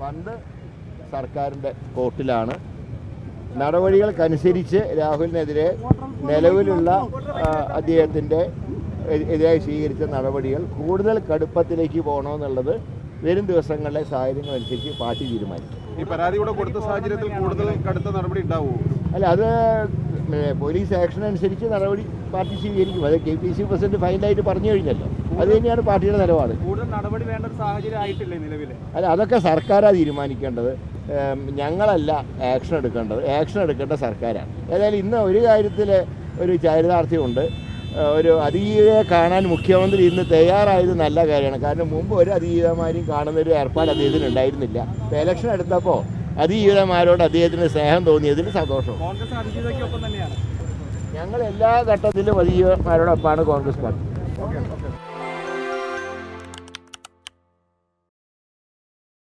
Fund സർക്കാരിന്റെ കോർട്ടിലാണ് നടപടികൾക്കനുസരിച്ച് രാഹുലിനെതിരെ നിലവിലുള്ള അദ്ദേഹത്തിന്റെ എതിരായി സ്വീകരിച്ച നടപടികൾ കൂടുതൽ കടുപ്പത്തിലേക്ക് പോകണമെന്നുള്ളത് വരും ദിവസങ്ങളിലെ സാഹചര്യങ്ങൾ അനുസരിച്ച് പാർട്ടി തീരുമാനിക്കും. ഈ പരാതി കൂടെ കൊടുത്ത സാഹചര്യത്തിൽ കൂടുതൽ കടുത്ത നടപടി ഉണ്ടാവുമോ? അല്ല അത് പോലീസ് ആക്ഷൻ അനുസരിച്ച് നടപടി പാർട്ടി സ്വീകരിക്കും. അത് കെ പി സി പ്രസിഡന്റ് ഫൈനലായിട്ട് പറഞ്ഞു കഴിഞ്ഞല്ലോ. അത് തന്നെയാണ് പാർട്ടിയുടെ നിലപാട്. കൂടുതൽ നടപടി വേണ്ട ഒരു സാഹചര്യം ആയിട്ടില്ലേ നിലവിൽ അല്ല അതൊക്കെ സർക്കാരാണ് തീരുമാനിക്കേണ്ടത്. ഞങ്ങളല്ല ആക്ഷൻ എടുക്കേണ്ടത്. ആക്ഷൻ എടുക്കേണ്ട സർക്കാരാണ്. ഏതായാലും ഇന്ന് ഒരു കാര്യത്തിൽ ഒരു ചാരിതാർത്ഥ്യമുണ്ട്. ഒരു അതീതയെ കാണാൻ മുഖ്യമന്ത്രി ഇന്ന് തയ്യാറായത് നല്ല കാര്യമാണ്. കാരണം മുമ്പ് ഒരു അതീതമാരും കാണുന്ന ഒരു ഏർപ്പാട് അദ്ദേഹത്തിന് ഉണ്ടായിരുന്നില്ല. ഇപ്പം ഇലക്ഷൻ എടുത്തപ്പോൾ അതീതമാരോട് അദ്ദേഹത്തിന് സ്നേഹം തോന്നിയതിൽ സന്തോഷം. ഞങ്ങൾ എല്ലാ ഘട്ടത്തിലും അതീതമാരോടൊപ്പമാണ് കോൺഗ്രസ് പാർട്ടി.